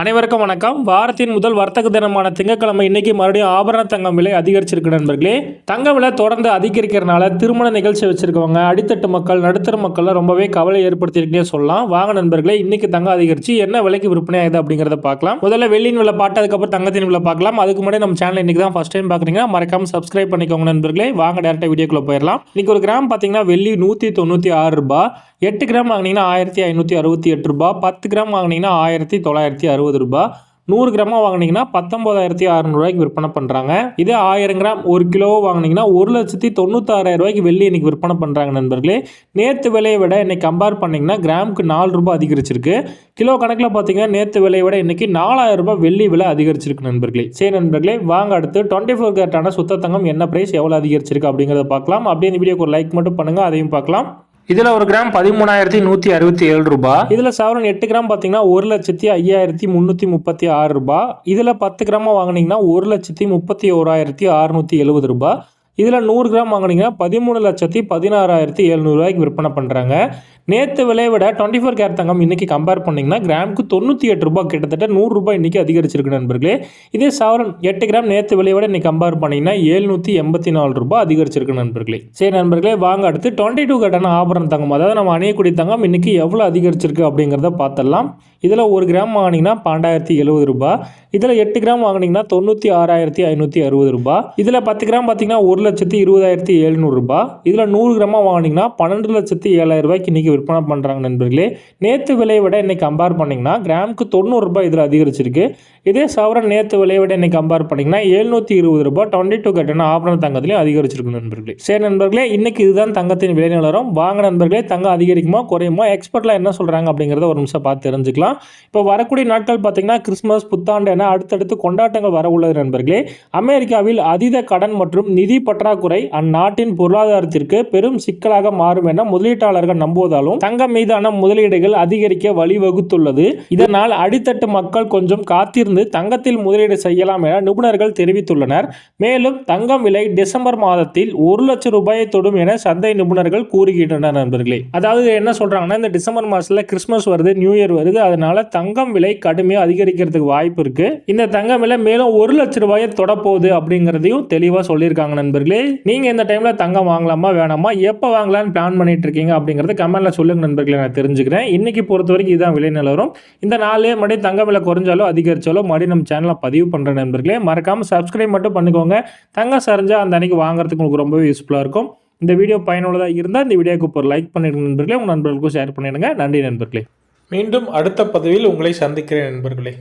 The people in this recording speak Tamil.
அனைவருக்கும் வணக்கம். வாரத்தின் முதல் வர்த்தக தினமான திங்கட்கிழமை இன்னைக்கு மறுபடியும் ஆபரண தங்கம் விலை அதிகரிச்சிருக்கு நண்பர்களே. தங்க விலை தொடர்ந்து அதிகரிக்கிறனால திருமண நிகழ்ச்சி வச்சிருக்கவங்க அடித்தட்டு மக்கள் நடுத்தர மக்கள்லாம் ரொம்பவே கவலை ஏற்படுத்தியிருக்கே சொல்லலாம். வாங்க நண்பர்களே இன்னைக்கு தங்கம் அதிகரிச்சு என்ன விலைக்கு விற்பனை ஆகுது அப்படிங்கிறத பார்க்கலாம். முதல்ல வெள்ளியின் விலை பாட்டு அதுக்கப்புறம் தங்கத்தின் விலை பார்க்கலாம். அதுக்கு முன்னாடி நம்ம சேனல் இன்னைக்கு தான் ஃபர்ஸ்ட் டைம் பார்க்குறீங்கன்னா மறக்காம சப்ஸ்கிரைப் பண்ணிக்கோங்க நண்பர்களே. வாங்க டேரக்டாக வீடியோக்குள்ள போயிடலாம். இன்னைக்கு ஒரு கிராம் பார்த்தீங்கன்னா வெள்ளி நூற்றி தொண்ணூற்றி ஆறு ரூபாய். எட்டு கிராம் வாங்கினீங்கன்னா ஆயிரத்தி ஐநூற்றி அறுபத்தி எட்டு ரூபாய். பத்து கிராம் வாங்கினீங்கன்னா ஆயிரத்தி தொள்ளாயிரத்தி அறுபது ரூபாய் நூறு கிராமாக வாங்கினீங்கன்னா பத்தொம்போதாயிரத்தி அறநூறுவாய்க்கு விற்பனை பண்ணுறாங்க இதே ஆயிரம் கிராம் ஒரு கிலோ வாங்கினீங்கன்னா ஒரு லட்சத்தி தொண்ணூத்தாறாயிரம் ரூபாய்க்கு வெள்ளி இன்னைக்கு விற்பனை பண்ணுறாங்க நண்பர்களே. நேற்று விலையை விட இன்னைக்கு கம்பேர் பண்ணிங்கன்னா கிராமுக்கு நாலு ரூபாய் அதிகரிச்சிருக்கு. கிலோ கணக்கில் பார்த்தீங்கன்னா நேற்று விலையை விட இன்னைக்கு நாலாயிரம் ரூபாய் வெள்ளி விலை அதிகரிச்சிருக்கு நண்பர்களே. சரி நண்பர்களே வாங்க அடுத்து டுவெண்ட்டி ஃபோர் கேரட்டான சுத்த தங்கம் என்ன ப்ரைஸ் எவ்வளோ அதிகரிச்சிருக்கு அப்படிங்கிறத பார்க்கலாம். அப்படியே இந்த வீடியோக்கு ஒரு லைக் மட்டும் பண்ணுங்கள் அதையும் பார்க்கலாம். இதில் ஒரு கிராம் பதிமூணாயிரத்தி நூற்றி அறுபத்தி ஏழு ரூபாய் இதில் சவரன் எட்டு கிராம் பார்த்தீங்கன்னா ஒரு லட்சத்தி ஐயாயிரத்தி முன்னூத்தி முப்பத்தி ஆறு ரூபாய் இதில் பத்து கிராமாக வாங்கினீங்கன்னா ஒரு லட்சத்தி முப்பத்தி ஓராயிரத்தி அறுநூத்தி எழுபது ரூபாய் இதில் நூறு கிராம் வாங்கினீங்கன்னா பதிமூணு லட்சத்தி பதினாறாயிரத்தி எழுநூறுவாய்க்கு விற்பனை பண்ணுறாங்க நேற்று விலையை விட டுவெண்ட்டி ஃபோர் கேர் தங்கம் இன்றைக்கி கம்பேர் பண்ணிங்கன்னா கிராமுக்கு தொண்ணூற்றி எட்டு ரூபாய் கிட்டத்தட்ட நூறுரூபா இன்றைக்கி அதிகரிச்சிருக்கு நண்பர்களே. இதே சவரன் எட்டு கிராம் நேற்று விலையை விட இன்றைக்கி கம்பேர் பண்ணிங்கன்னா ஏழ்நூற்றி எண்பத்தி நாலு ரூபாய் அதிகரிச்சிருக்கு நண்பர்களே. சரி நண்பர்களே வாங்க அடுத்து டுவெண்ட்டி டூ கேட்டான ஆபரண தங்கம் அதாவது நம்ம அணியக்கூடிய தங்கம் இன்றைக்கி எவ்வளோ அதிகரிச்சிருக்கு அப்படிங்கிறத பார்த்துடலாம். இதில் ஒரு கிராம் வாங்கினீங்கன்னா பன்னெண்டாயிரத்தி எழுபது ரூபாய். இதில் எட்டு கிராம் வாங்கினீங்கன்னா தொண்ணூற்றி ஆறாயிரத்தி ஐநூற்றி அறுபது ரூபாய். இதில் பத்து கிராம் பார்த்தீங்கன்னா ஒரு லட்சத்தி இருபதாயிரத்தி எழுநூறு ரூபாய். இதில் நூறு கிராமாக வாங்கினீங்கன்னா பன்னெண்டு லட்சத்தி ஏழாயிரம் ரூபாய்க்கு இன்றைக்கி விற்பனை பண்ணுறாங்க நண்பர்களே. நேற்று விலையை விட இன்றைக்கி கம்பேர் பண்ணிங்கன்னா கிராமுக்கு தொண்ணூறுரூபா இதில் அதிகரிச்சிருக்கு. இதே சவரன் நேற்று விலையை விட இன்றைக்கி கம்பேர் பண்ணிங்கன்னா எழுநூற்றி இருபது ரூபா டுவெண்ட்டி டூ கட்டண ஆபரண தங்கத்திலையும் அதிகரிச்சிருக்கு நண்பர்களே. சரி நண்பர்களே இன்றைக்கி இதுதான் தங்கத்தின் விலை நிலவரம். வாங்க நண்பர்களே தங்கம் அதிகரிக்குமா குறையுமா எக்ஸ்பர்ட்லாம் என்ன சொல்கிறாங்க அப்படிங்கிறத ஒரு நிமிஷம் பார்த்து தெரிஞ்சுக்கலாம். இப்போ வரக்கூடிய நாட்கள் பார்த்தீங்கன்னா கிறிஸ்மஸ் புத்தாண்டு என அடுத்தடுத்து கொண்டாட்டங்கள் வர உள்ளது நண்பர்களே. அமெரிக்காவில் அதீத கடன் மற்றும் நிதி பற்றாக்குறை அந்நாட்டின் பொருளாதாரத்திற்கு பெரும் சிக்கலாக மாறும் என முதலீட்டாளர்கள் நம்புவதாலும் தங்கம் மீதான முதலீடுகள் அதிகரிக்க வழிவகுத்துள்ளது. இதனால் அடித்தட்டு மக்கள் கொஞ்சம் காத்திருந்து தங்கத்தில் முதலீடு செய்யலாம் என நிபுணர்கள் தெரிவித்துள்ளனர். மேலும் தங்கம் விலை டிசம்பர் மாதத்தில் ஒரு லட்சம் ரூபாயை தொடும் என சந்தை நிபுணர்கள் கூறுகின்றனர் நண்பர்களே. அதாவது என்ன சொல்றாங்கன்னா இந்த டிசம்பர் மாசத்துல கிறிஸ்மஸ் வருது நியூ இயர் வருது அதனால தங்கம் விலை கடுமையாக அதிகரிக்கிறதுக்கு வாய்ப்பு இருக்கு. இந்த தங்கம் விலை மேலும் ஒரு லட்சம் ரூபாயை தொடப்போகுது அப்படிங்கிறதையும் தெளிவாக சொல்லியிருக்காங்க நண்பர்களே. நீங்க இந்த டைம்ல தங்கம் வாங்கலாமா வேணாமா எப்போ வாங்கலாம்னு பிளான் பண்ணிட்டு இருக்கீங்க அப்படிங்கறத கமெண்ட்ல சொல்லுங்க நண்பர்களே நான் தெரிஞ்சுக்கிறேன். இன்னைக்கு பொறுத்த வரைக்கும் இதுதான் விலை நிலவரம். இந்த நாளே மறுபடியும் தங்க விலை குறைஞ்சாலோ அதிகரிச்சாலோ மறுபடியும் நம்ம சேனலை பதிவு பண்ற நண்பர்களே. மறக்காம சப்ஸ்கிரைப் மட்டும் பண்ணிக்கோங்க. தங்கம் சரிஞ்சா அந்த அன்னைக்கு வாங்குறதுக்கு உங்களுக்கு ரொம்பவே யூஸ்ஃபுல்லாக இருக்கும். இந்த வீடியோ பயனுள்ளதாக இருந்தால் இந்த வீடியோக்கு ஒரு லைக் பண்ணிடுங்க நண்பர்களே. உங்கள் நண்பர்களுக்கும் ஷேர் பண்ணிடுங்க. நன்றி நண்பர்களே. மீண்டும் அடுத்த பதவியில் உங்களை சந்திக்கிறேன் நண்பர்களே.